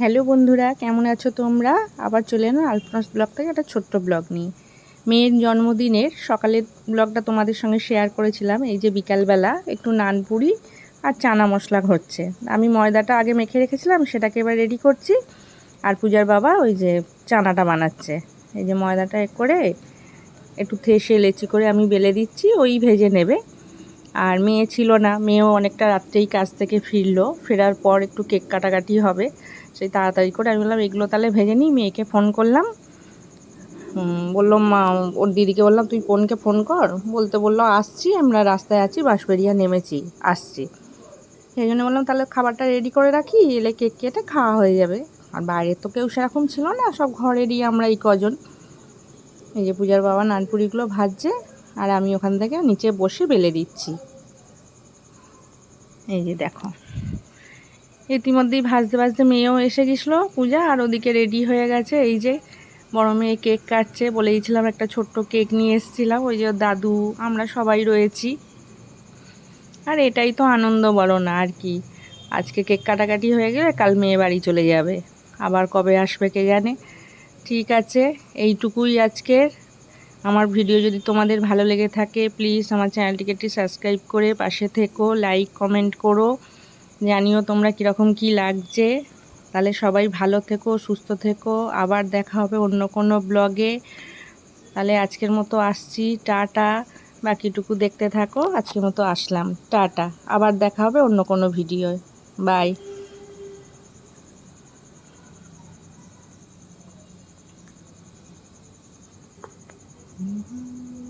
Hello বন্ধুরা, কেমন আছো তোমরা? আবার চলে এলো আলপনাস ব্লগ থেকে একটা ছোট্ট ব্লগ নিয়ে। মেয়ের জন্মদিনের সকালের ব্লগটা তোমাদের সঙ্গে শেয়ার করেছিলাম, এই যে বিকালবেলা একটু নানপুরি আর চানা মশলা হচ্ছে। আমি ময়দাটা আগে মেখে রেখেছিলাম, সেটাকে এবার রেডি করছি। আর পূজার বাবা ওই যে চানাটা বানাচ্ছে। এই যে ময়দাটা করে একটু থেসে লেচি করে আমি বেলে দিচ্ছি, ওই ভেজে নেবে। আর মেয়ে ছিল না, মেয়েও অনেকটা রাত্রেই কাজ থেকে ফিরলো, ফেরার পর একটু কেক কাটাকাটি হবে, সেই তাড়াতাড়ি করে আমি বললাম, এগুলো তাহলে ভেজে নিই? মেয়েকে ফোন করলাম। বললাম, মা, ওর দিদিকে বললাম, তুই বোনকে ফোন কর। বলতে বলল, আসছি, আমরা রাস্তায় আছি বাঁশবেরিয়া নেমেছি, আসছি। সেই জন্য বললাম, তাহলে খাবারটা রেডি করে রাখি, এলে কেক কেটে খাওয়া হয়ে যাবে। আর বাইরে তো কেউ সেরকম ছিল না, সব ঘরেরই আমরা এই কজন। এই যে পূজার বাবা নানপুরিগুলো ভাজছে আর আমি ওখান থেকে নিচে বসে বেলে দিচ্ছি। এই যে দেখো। ইতিমধ্যেই ভাজতে ভাজতে মেয়েও এসে গেছিল পূজা, আর ওদিকে রেডি হয়ে গেছে। এই যে বড় মেয়ে কেক কাটছে বলে বলেইছিলাম একটা ছোট্ট কেক নিয়ে এসেছিলাম। ওই যে দাদু, আমরা সবাই রয়েছি। আর এটাই তো আনন্দ বলো না আর কি। আজকে কেক কাটাকাটি হয়ে গেলে কাল মেয়ে বাড়ি চলে যাবে। আবার কবে আসবে কে জানে। ঠিক আছে, এইটুকুই আজকের। আমার ভিডিও যদি তোমাদের ভালো লেগে থাকে প্লিজ আমার চ্যানেলটিকে একটি সাবস্ক্রাইব করে পাশে থেকো লাইক কমেন্ট করো। জানিও তোমরা কীরকম কি লাগছে। তাহলে সবাই ভালো থেকো, সুস্থ থেকো। আবার দেখা হবে অন্য কোনো ব্লগে তাহলে আজকের মতো আসছি, টাটা। বাকিটুকু দেখতে থাকো, আজকের মতো আসলাম। টাটা। আবার দেখা হবে অন্য কোনো ভিডিও বাই Mm-hmm.